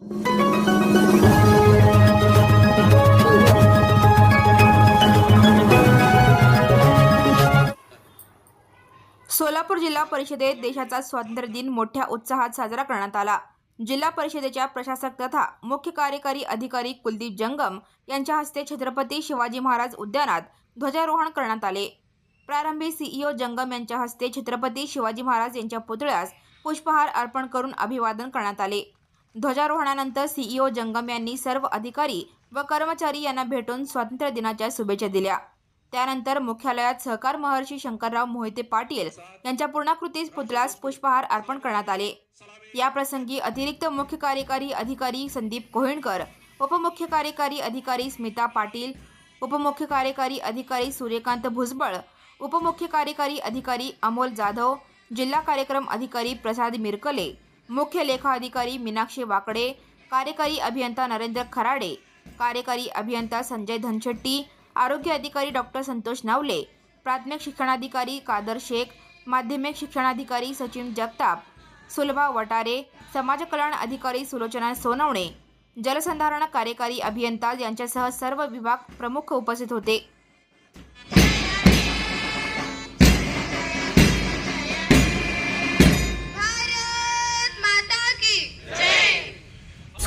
सोलापूर जिल्हा परिषदेत देशाचा स्वातंत्र्य दिन मोठ्या उत्साहात साजरा करण्यात आला. जिल्हा परिषदेच्या प्रशासक तथा मुख्य कार्यकारी अधिकारी कुलदीप जंगम यांच्या हस्ते छत्रपती शिवाजी महाराज उद्यानात ध्वजारोहण करण्यात आले. प्रारंभी सीईओ जंगम यांच्या हस्ते छत्रपती शिवाजी महाराज यांच्या पुतळ्यास पुष्पहार अर्पण करून अभिवादन करण्यात आले. ध्वजारोहणानंतर सीईओ जंगम यांनी सर्व अधिकारी व कर्मचारी यांना भेटून स्वातंत्र्य दिनाच्या शुभेच्छा दिल्या. त्यानंतर मुख्यालयात सहकार महर्षी शंकरराव मोहिते पाटील यांच्या पूर्णाकृती पुतळ्यास पुष्पहार अर्पण करण्यात आले. या प्रसंगी अतिरिक्त मुख्य कार्यकारी अधिकारी संदीप कोहिणकर उपमुख्य कार्यकारी अधिकारी स्मिता पाटील उपमुख्य कार्यकारी अधिकारी सूर्यकांत भुजबळ उपमुख्य कार्यकारी अधिकारी अमोल जाधव जिल्हा कार्यक्रम अधिकारी प्रसाद मिरकले मुख्य लेखा अधिकारी मीनाक्षी वाकडे कार्यकारी अभियंता नरेंद्र खराडे कार्यकारी अभियंता संजय धनशेट्टी आरोग्य अधिकारी डॉक्टर संतोष नवले प्राथमिक शिक्षणाधिकारी कादर शेख माध्यमिक शिक्षणाधिकारी सचिन जगताप सुलभा वटारे समाज कल्याण अधिकारी सुलोचना सोनवणे जलसंधारण कार्यकारी अभियंता यांच्यासह सर्व विभाग प्रमुख उपस्थित होते.